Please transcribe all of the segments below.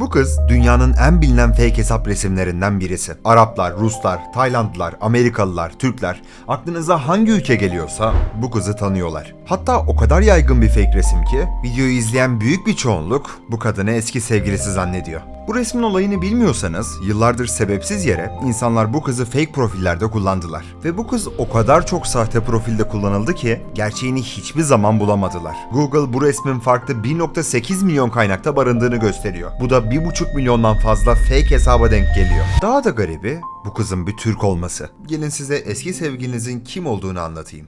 Bu kız dünyanın en bilinen fake hesap resimlerinden birisi. Araplar, Ruslar, Taylandlılar, Amerikalılar, Türkler aklınıza hangi ülke geliyorsa bu kızı tanıyorlar. Hatta o kadar yaygın bir fake resim ki videoyu izleyen büyük bir çoğunluk bu kadını eski sevgilisi zannediyor. Bu resmin olayını bilmiyorsanız yıllardır sebepsiz yere insanlar bu kızı fake profillerde kullandılar. Ve bu kız o kadar çok sahte profilde kullanıldı ki gerçeğini hiçbir zaman bulamadılar. Google bu resmin farklı 1.8 milyon kaynakta barındığını gösteriyor. Bu da 1.5 milyondan fazla fake hesaba denk geliyor. Daha da garibi bu kızın bir Türk olması. Gelin size eski sevgilinizin kim olduğunu anlatayım.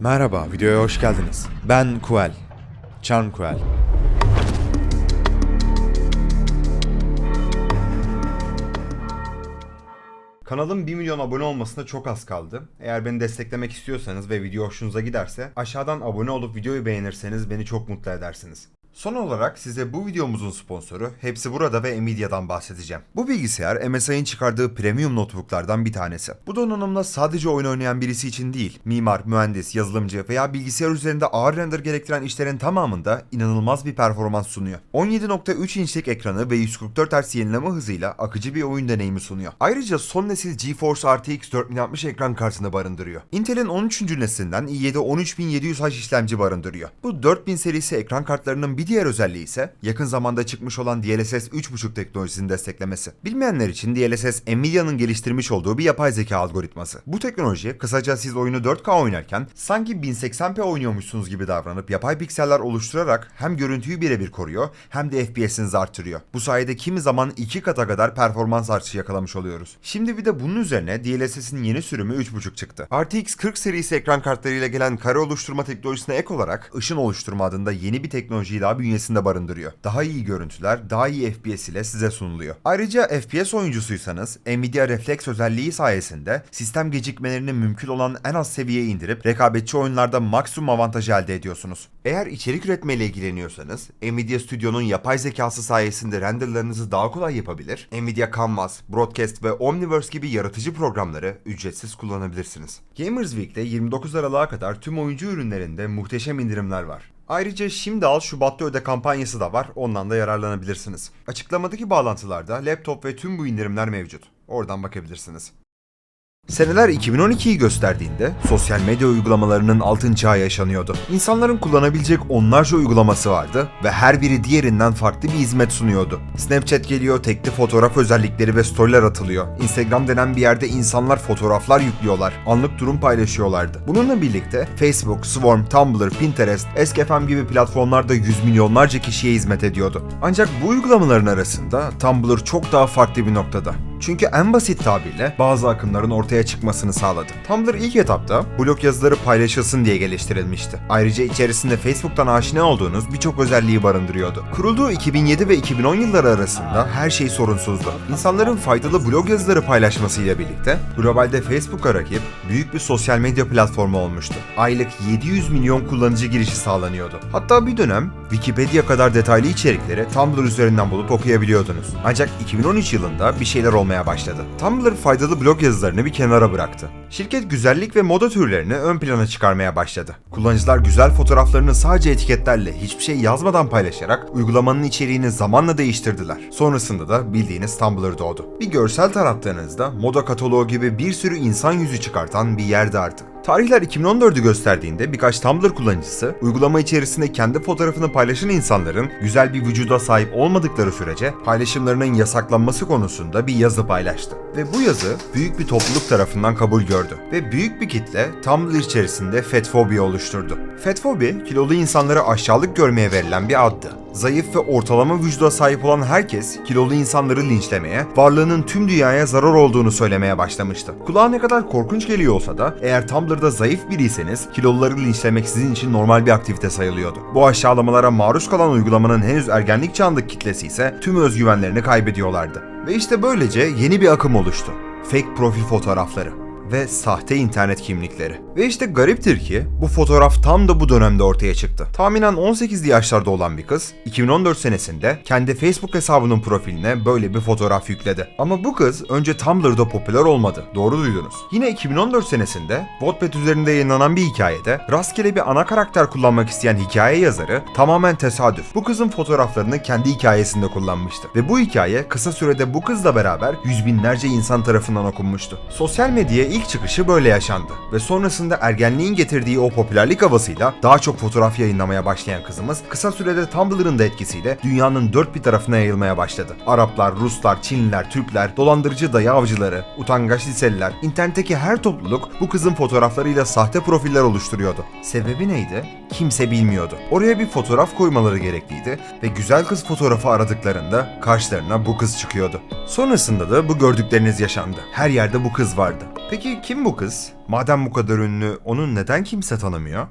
Merhaba, videoya hoş geldiniz. Ben Kuel. Charm Kuel. Kanalın 1 milyon abone olmasına çok az kaldı. Eğer beni desteklemek istiyorsanız ve video hoşunuza giderse aşağıdan abone olup videoyu beğenirseniz beni çok mutlu edersiniz. Son olarak size bu videomuzun sponsoru Hepsi Burada ve Nvidia'dan bahsedeceğim. Bu bilgisayar MSI'nin çıkardığı premium notebooklardan bir tanesi. Bu donanımla sadece oyun oynayan birisi için değil, mimar, mühendis, yazılımcı veya bilgisayar üzerinde ağır render gerektiren işlerin tamamında inanılmaz bir performans sunuyor. 17.3 inçlik ekranı ve 144 Hz yenileme hızıyla akıcı bir oyun deneyimi sunuyor. Ayrıca son nesil GeForce RTX 4060 ekran kartını barındırıyor. Intel'in 13. neslinden i7 13700H işlemci barındırıyor. Bu 4000 serisi ekran kartlarının bir diğer özelliği ise yakın zamanda çıkmış olan DLSS 3.5 teknolojisini desteklemesi. Bilmeyenler için DLSS Nvidia'nın geliştirmiş olduğu bir yapay zeka algoritması. Bu teknoloji kısaca siz oyunu 4K oynarken sanki 1080p oynuyormuşsunuz gibi davranıp yapay pikseller oluşturarak hem görüntüyü birebir koruyor hem de FPS'inizi arttırıyor. Bu sayede kimi zaman 2 kata kadar performans artışı yakalamış oluyoruz. Şimdi bir de bunun üzerine DLSS'in yeni sürümü 3.5 çıktı. RTX 40 serisi ekran kartlarıyla gelen kare oluşturma teknolojisine ek olarak ışın oluşturma adında yeni bir teknolojiyi daha bünyesinde barındırıyor. Daha iyi görüntüler, daha iyi FPS ile size sunuluyor. Ayrıca FPS oyuncusuysanız Nvidia Reflex özelliği sayesinde sistem gecikmelerini mümkün olan en az seviyeye indirip rekabetçi oyunlarda maksimum avantaj elde ediyorsunuz. Eğer içerik üretmeyle ilgileniyorsanız Nvidia Studio'nun yapay zekası sayesinde renderlarınızı daha kolay yapabilir. Nvidia Canvas, Broadcast ve Omniverse gibi yaratıcı programları ücretsiz kullanabilirsiniz. Gamers Week'te 29 Aralık'a kadar tüm oyuncu ürünlerinde muhteşem indirimler var. Ayrıca şimdi al Şubat'ta öde kampanyası da var. Ondan da yararlanabilirsiniz. Açıklamadaki bağlantılarda laptop ve tüm bu indirimler mevcut. Oradan bakabilirsiniz. Seneler 2012'yi gösterdiğinde sosyal medya uygulamalarının altın çağı yaşanıyordu. İnsanların kullanabilecek onlarca uygulaması vardı ve her biri diğerinden farklı bir hizmet sunuyordu. Snapchat geliyor, tekli fotoğraf özellikleri ve storyler atılıyor. Instagram denen bir yerde insanlar fotoğraflar yüklüyorlar, anlık durum paylaşıyorlardı. Bununla birlikte Facebook, Swarm, Tumblr, Pinterest, Eskfm gibi platformlarda yüz milyonlarca kişiye hizmet ediyordu. Ancak bu uygulamaların arasında Tumblr çok daha farklı bir noktada. Çünkü en basit tabirle bazı akımların ortaya çıkmasını sağladı. Tumblr ilk etapta blog yazıları paylaşılsın diye geliştirilmişti. Ayrıca içerisinde Facebook'tan aşina olduğunuz birçok özelliği barındırıyordu. Kurulduğu 2007 ve 2010 yılları arasında her şey sorunsuzdu. İnsanların faydalı blog yazıları paylaşmasıyla birlikte globalde Facebook'a rakip büyük bir sosyal medya platformu olmuştu. Aylık 700 milyon kullanıcı girişi sağlanıyordu. Hatta bir dönem Wikipedia kadar detaylı içerikleri Tumblr üzerinden bulup okuyabiliyordunuz. Ancak 2013 yılında bir şeyler olmaya başladı. Tumblr faydalı blog yazılarını bir kenara bıraktı. Şirket güzellik ve moda türlerini ön plana çıkarmaya başladı. Kullanıcılar güzel fotoğraflarını sadece etiketlerle hiçbir şey yazmadan paylaşarak uygulamanın içeriğini zamanla değiştirdiler. Sonrasında da bildiğiniz Tumblr doğdu. Bir görsel tarattığınızda moda kataloğu gibi bir sürü insan yüzü çıkartan bir yerdi artık. Tarihler 2014'ü gösterdiğinde birkaç Tumblr kullanıcısı uygulama içerisinde kendi fotoğrafını paylaşan insanların güzel bir vücuda sahip olmadıkları sürece paylaşımlarının yasaklanması konusunda bir yazı paylaştı. Ve bu yazı büyük bir topluluk tarafından kabul gördü. Ve büyük bir kitle Tumblr içerisinde fetfobi oluşturdu. Fetfobi, kilolu insanları aşağılık görmeye verilen bir addı. Zayıf ve ortalama vücuda sahip olan herkes kilolu insanları linçlemeye, varlığının tüm dünyaya zarar olduğunu söylemeye başlamıştı. Kulağa ne kadar korkunç geliyor olsa da eğer Tumblr'da zayıf biriyseniz kiloluları linçlemek sizin için normal bir aktivite sayılıyordu. Bu aşağılamalara maruz kalan uygulamanın henüz ergenlik çağındaki kitlesi ise tüm özgüvenlerini kaybediyorlardı. Ve işte böylece yeni bir akım oluştu. Fake profil fotoğrafları ve sahte internet kimlikleri. Ve işte gariptir ki bu fotoğraf tam da bu dönemde ortaya çıktı. Tahminen 18'li yaşlarda olan bir kız 2014 senesinde kendi Facebook hesabının profiline böyle bir fotoğraf yükledi. Ama bu kız önce Tumblr'da popüler olmadı. Doğru duydunuz. Yine 2014 senesinde Wattpad üzerinde yayınlanan bir hikayede rastgele bir ana karakter kullanmak isteyen hikaye yazarı tamamen tesadüf bu kızın fotoğraflarını kendi hikayesinde kullanmıştı. Ve bu hikaye kısa sürede bu kızla beraber yüz binlerce insan tarafından okunmuştu. Sosyal medyaya ilk çıkışı böyle yaşandı ve sonrasında ergenliğin getirdiği o popülerlik havasıyla daha çok fotoğraf yayınlamaya başlayan kızımız kısa sürede Tumblr'ın da etkisiyle dünyanın dört bir tarafına yayılmaya başladı. Araplar, Ruslar, Çinliler, Türkler, dolandırıcı dayı avcıları, utangaç liseliler, internetteki her topluluk bu kızın fotoğraflarıyla sahte profiller oluşturuyordu. Sebebi neydi? Kimse bilmiyordu. Oraya bir fotoğraf koymaları gerekliydi ve güzel kız fotoğrafı aradıklarında karşılarına bu kız çıkıyordu. Sonrasında da bu gördükleriniz yaşandı. Her yerde bu kız vardı. Peki kim bu kız? Madem bu kadar ünlü, onu neden kimse tanımıyor?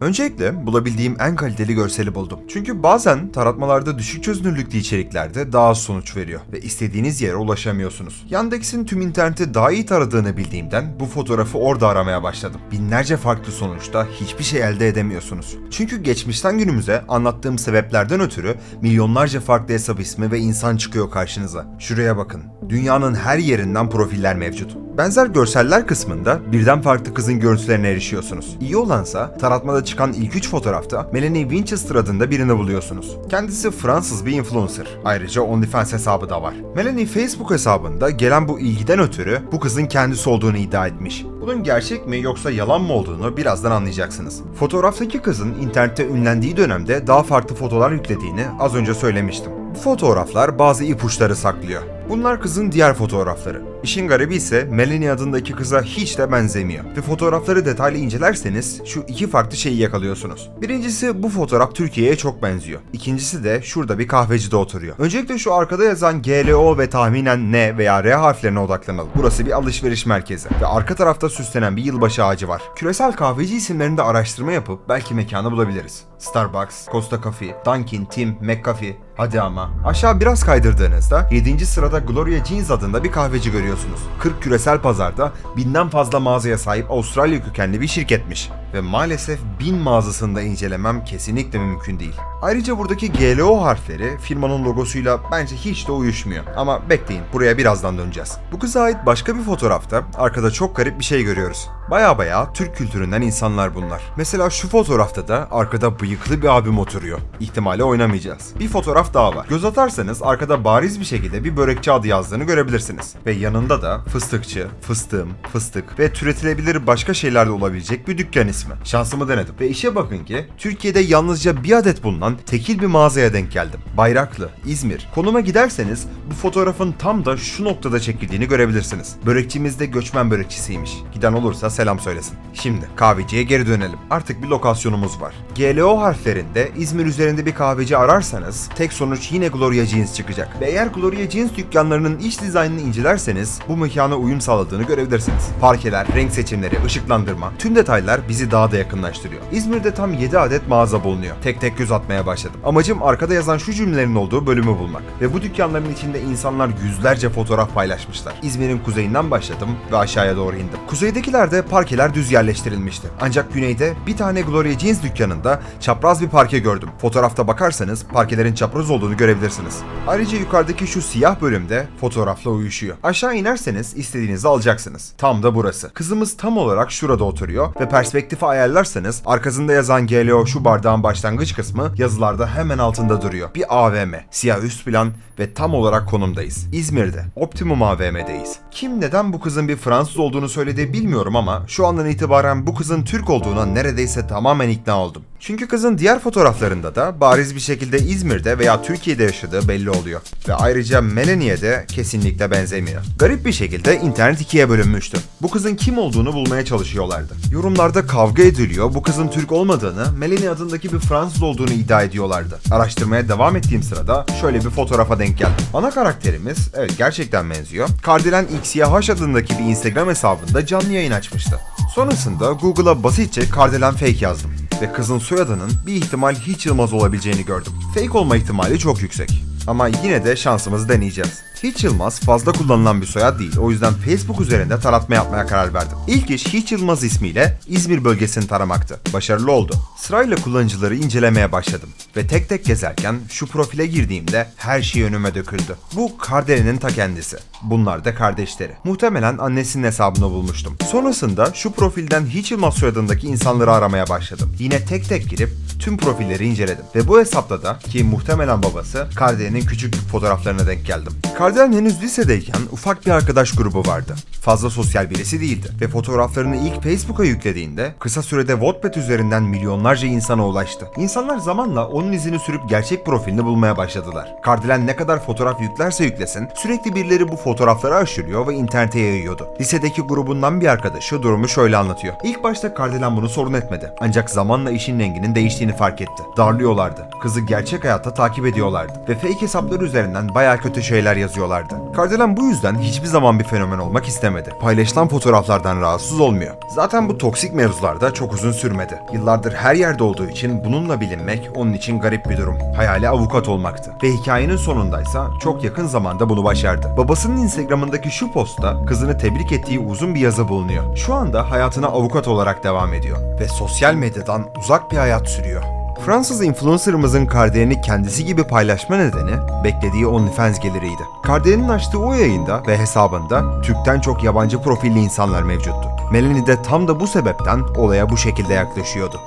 Öncelikle bulabildiğim en kaliteli görseli buldum. Çünkü bazen taratmalarda düşük çözünürlüklü içeriklerde daha az sonuç veriyor ve istediğiniz yere ulaşamıyorsunuz. Yandex'in tüm interneti daha iyi taradığını bildiğimden bu fotoğrafı orada aramaya başladım. Binlerce farklı sonuçta hiçbir şey elde edemiyorsunuz. Çünkü geçmişten günümüze anlattığım sebeplerden ötürü milyonlarca farklı hesap ismi ve insan çıkıyor karşınıza. Şuraya bakın. Dünyanın her yerinden profiller mevcut. Benzer görseller kısmında birden farklı kızın görüntülerine erişiyorsunuz. İyi olansa taratmada çıkan ilk 3 fotoğrafta Melanie Winchester adında birini buluyorsunuz. Kendisi Fransız bir influencer. Ayrıca OnlyFans hesabı da var. Melanie Facebook hesabında gelen bu ilgiden ötürü bu kızın kendisi olduğunu iddia etmiş. Bunun gerçek mi yoksa yalan mı olduğunu birazdan anlayacaksınız. Fotoğraftaki kızın internette ünlendiği dönemde daha farklı fotoğraflar yüklediğini az önce söylemiştim. Bu fotoğraflar bazı ipuçları saklıyor. Bunlar kızın diğer fotoğrafları. İşin garibi ise Melanie adındaki kıza hiç de benzemiyor. Ve fotoğrafları detaylı incelerseniz şu iki farklı şeyi yakalıyorsunuz. Birincisi bu fotoğraf Türkiye'ye çok benziyor. İkincisi de şurada bir kahvecide oturuyor. Öncelikle şu arkada yazan GLO ve tahminen N veya R harflerine odaklanalım. Burası bir alışveriş merkezi ve arka tarafta süslenen bir yılbaşı ağacı var. Küresel kahveci isimlerinde araştırma yapıp belki mekanı bulabiliriz. Starbucks, Costa Coffee, Dunkin, Tim, McCafe, Hadi ama. Aşağı biraz kaydırdığınızda 7. sırada Gloria Jeans adında bir kahveci görüyorsunuz. 40 küresel pazarda binden fazla mağazaya sahip Avustralya kökenli bir şirketmiş. Ve maalesef bin mağazasında incelemem kesinlikle mümkün değil. Ayrıca buradaki GLO harfleri firmanın logosuyla bence hiç de uyuşmuyor. Ama bekleyin buraya birazdan döneceğiz. Bu kıza ait başka bir fotoğrafta arkada çok garip bir şey görüyoruz. Baya baya Türk kültüründen insanlar bunlar. Mesela şu fotoğrafta da arkada bıyıklı bir abim oturuyor. İhtimali oynamayacağız. Bir fotoğraf daha var. Göz atarsanız arkada bariz bir şekilde bir börekçi adı yazdığını görebilirsiniz. Ve yanında da fıstıkçı, fıstığım, fıstık ve türetilebilir başka şeyler de olabilecek bir dükkan ismi. Şansımı denedim. Ve işe bakın ki Türkiye'de yalnızca bir adet bulunan tekil bir mağazaya denk geldim. Bayraklı, İzmir. Konuma giderseniz bu fotoğrafın tam da şu noktada çekildiğini görebilirsiniz. Börekçimiz de göçmen börekçisiymiş. Giden olursa selam söylesin. Şimdi kahveciye geri dönelim. Artık bir lokasyonumuz var. GLO harflerinde İzmir üzerinde bir kahveci ararsanız tek sonuç yine Gloria Jeans çıkacak. Ve eğer Gloria Jeans dükkanlarının iç dizaynını incelerseniz bu mekana uyum sağladığını görebilirsiniz. Parkeler, renk seçimleri, ışıklandırma tüm detaylar bizi daha da yakınlaştırıyor. İzmir'de tam 7 adet mağaza bulunuyor. Tek tek göz atmaya başladım. Amacım arkada yazan şu cümlelerin olduğu bölümü bulmak. Ve bu dükkanların içinde insanlar yüzlerce fotoğraf paylaşmışlar. İzmir'in kuzeyinden başladım ve aşağıya doğru indim. Parkeler düz yerleştirilmişti. Ancak güneyde bir tane Gloria Jeans dükkanında çapraz bir parke gördüm. Fotoğrafta bakarsanız parkelerin çapraz olduğunu görebilirsiniz. Ayrıca yukarıdaki şu siyah bölümde fotoğrafla uyuşuyor. Aşağı inerseniz istediğinizi alacaksınız. Tam da burası. Kızımız tam olarak şurada oturuyor ve perspektifi ayarlarsanız arkasında yazan GLO şu bardağın başlangıç kısmı yazılarda hemen altında duruyor. Bir AVM, siyah üst plan ve tam olarak konumdayız. İzmir'de, Optimum AVM'deyiz. Kim neden bu kızın bir Fransız olduğunu söyledi bilmiyorum ama şu andan itibaren bu kızın Türk olduğuna neredeyse tamamen ikna oldum. Çünkü kızın diğer fotoğraflarında da bariz bir şekilde İzmir'de veya Türkiye'de yaşadığı belli oluyor. Ve ayrıca Melanie'ye de kesinlikle benzemiyor. Garip bir şekilde internet ikiye bölünmüştü. Bu kızın kim olduğunu bulmaya çalışıyorlardı. Yorumlarda kavga ediliyor, bu kızın Türk olmadığını, Melanie adındaki bir Fransız olduğunu iddia ediyorlardı. Araştırmaya devam ettiğim sırada şöyle bir fotoğrafa denk geldim. Ana karakterimiz, evet gerçekten benziyor, Kardelen XYH adındaki bir Instagram hesabında canlı yayın açmıştı. Sonrasında Google'a basitçe Kardelen Fake yazdım ve kızın soyadının bir ihtimal hiç Yılmaz olabileceğini gördüm. Fake olma ihtimali çok yüksek. Ama yine de şansımızı deneyeceğiz. Hiç Yılmaz fazla kullanılan bir soyad değil. O yüzden Facebook üzerinde taratma yapmaya karar verdim. İlk iş Hiç Yılmaz ismiyle İzmir bölgesini taramaktı. Başarılı oldu. Sırayla kullanıcıları incelemeye başladım. Ve tek tek gezerken şu profile girdiğimde her şey önüme döküldü. Bu Kardelen'in ta kendisi. Bunlar da kardeşleri. Muhtemelen annesinin hesabını bulmuştum. Sonrasında şu profilden Hiç Yılmaz soyadındaki insanları aramaya başladım. Yine tek tek girip tüm profilleri inceledim. Ve bu hesapta da ki muhtemelen babası Kardelen'in küçüklük fotoğraflarına denk geldim. Kardelen henüz lisedeyken ufak bir arkadaş grubu vardı. Fazla sosyal birisi değildi ve fotoğraflarını ilk Facebook'a yüklediğinde kısa sürede Wattpad üzerinden milyonlarca insana ulaştı. İnsanlar zamanla onun izini sürüp gerçek profilini bulmaya başladılar. Kardelen ne kadar fotoğraf yüklerse yüklesin sürekli birileri bu fotoğrafları aşırıyor ve internete yayıyordu. Lisedeki grubundan bir arkadaşı durumu şöyle anlatıyor. İlk başta Kardelen bunu sorun etmedi. Ancak zamanla işin renginin değiştiğini fark etti. Darlıyorlardı. Kızı gerçek hayatta takip ediyorlardı. Ve fake hesaplar üzerinden baya kötü şeyler yazıyorlardı. Kardelen bu yüzden hiçbir zaman bir fenomen olmak istemedi. Paylaşılan fotoğraflardan rahatsız olmuyor. Zaten bu toksik mevzularda çok uzun sürmedi. Yıllardır her yerde olduğu için bununla bilinmek onun için garip bir durum. Hayali avukat olmaktı. Ve hikayenin sonundaysa çok yakın zamanda bunu başardı. Babasının Instagram'ındaki şu postta kızını tebrik ettiği uzun bir yazı bulunuyor. Şu anda hayatına avukat olarak devam ediyor. Ve sosyal medyadan uzak bir hayat sürüyor. Fransız influencerımızın Kardelen'i kendisi gibi paylaşma nedeni beklediği OnlyFans geliriydi. Kardelen'in açtığı o yayında ve hesabında Türk'ten çok yabancı profilli insanlar mevcuttu. Melanie de tam da bu sebepten olaya bu şekilde yaklaşıyordu.